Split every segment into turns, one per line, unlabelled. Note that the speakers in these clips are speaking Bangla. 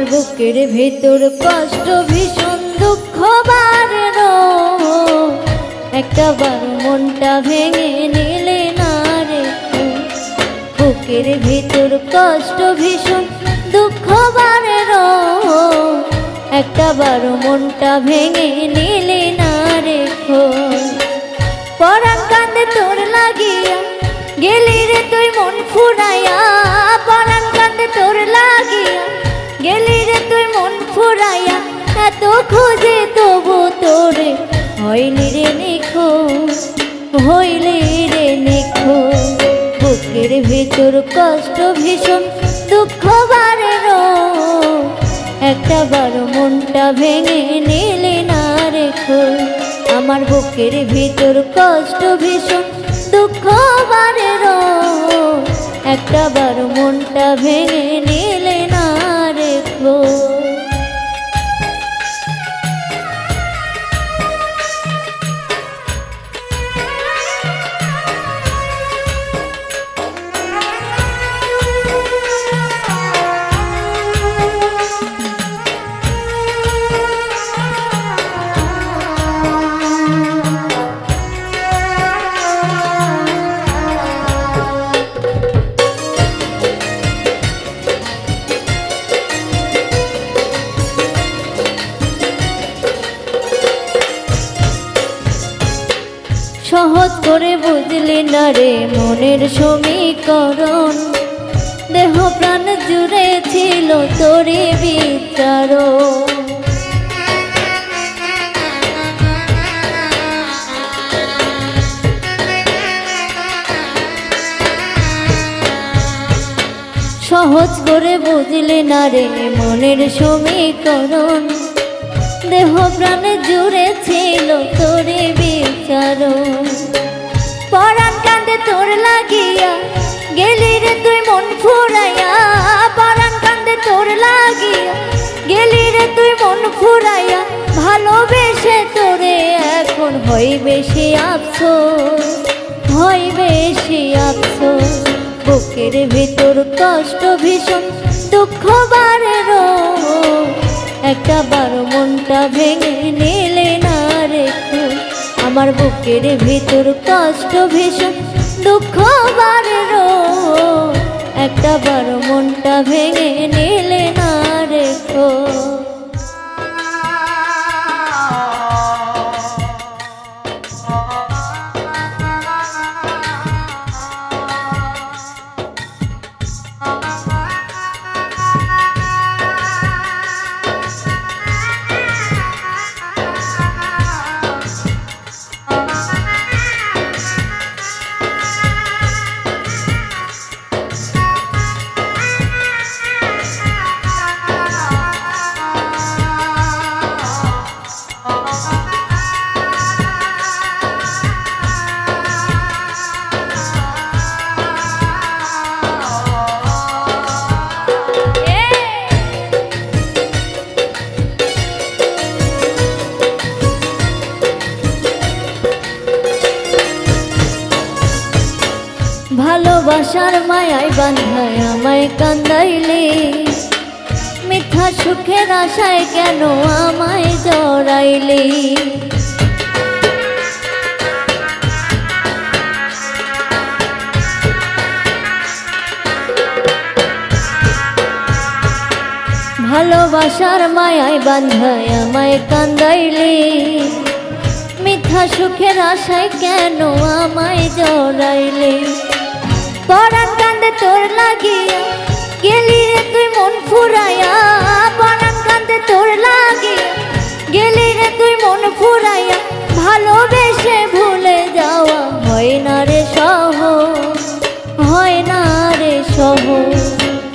আমার বুকের ভেতর কষ্ট, ভীষণ দুঃখ বারের একটা বার মনটা ভেঙে নিলে না রে বুকের ভেতর কষ্ট, ভীষণ দুঃখ বারের একটা বার মনটা ভেঙে নিলে না রেখো পরাণ কান্দে তোর লাগিয়া, গেলি রে তুই মন ফুরাইয়া। হইলি রে নেখো, হইলি রে নিখো। বুকের ভিতর কষ্ট ভীষণ, দুঃখ বারের একটা বার মনটা ভেঙে নিলে না রেখো। আমার বুকের ভিতর কষ্ট ভীষণ, দুঃখ বারের একটা বার মনটা ভেঙে নিলে বুঝলি না রে মনের সমীকরণ। দেহ প্রাণ জুড়ে ছিল তোরে বিচার সহজ করে বুঝলি না রে মনের সমীকরণ। দেহ প্রাণে জুড়ে ছিল হয় বেশি আফসোস হয় বেশি আফসোস। বুকের ভিতর কষ্ট ভীষণ, দুঃখ বারেরও একটা বার মনটা ভেঙে নিলে না রেখো আমার বুকের ভিতর কষ্ট ভীষণ, দুঃখ বারের একটা বার মনটা ভেঙে নিলে না ভালোবাসার মায়ায় বান্ধায় আমায় কান্দাইলে। মিথ্যা সুখের আশায় কেন আমায় জড়াইলে? ভালোবাসার মায়ায় বান্ধায় আমায় কান্দাইলে। মিথ্যা সুখের আশায় কেন আমায় জড়াইলে? তোর তুই মন ফুরাইয়া। তোর তুই মন ফুরাইয়া। ভালোবেসে ভুলে যাওয়া হয় না রে সহ হয় না রে সহ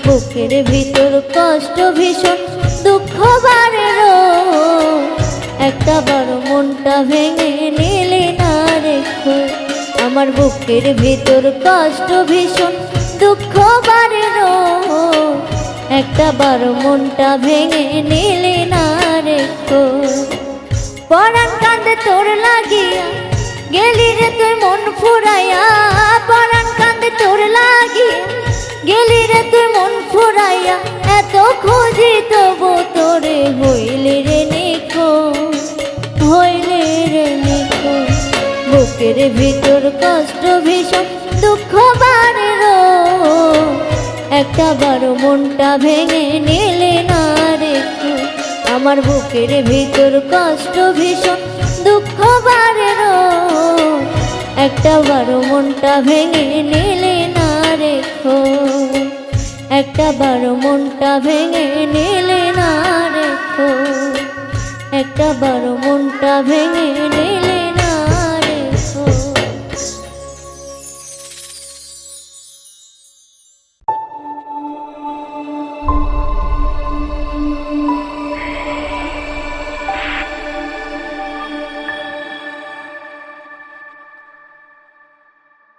বুকের ভিতর কষ্ট ভীষণ, দুঃখ বারের একটা বড় মনটা ভেঙে নিলে আমার বুকের ভিতর কষ্ট ভীষণ, দুঃখ বারে একটা বারো মনটা ভেঙে নিলে না রেখো পরাণ কান্দে তোর লাগিয়া, গেলি রে তুই মন ফুরাইয়া বুকের ভিতর কষ্ট ভীষণ, দুঃখ বাড়ল একটা বারো মনটা ভেঙে নিলে না রেখে আমার বুকের ভিতর কষ্ট ভীষণ, দুঃখ বাড়ল একটা বারো মনটা ভেঙে নিলে না রেখো একটা। বারো মনটা ভেঙে নিলে না রেখো একটা। বারো মনটা ভেঙে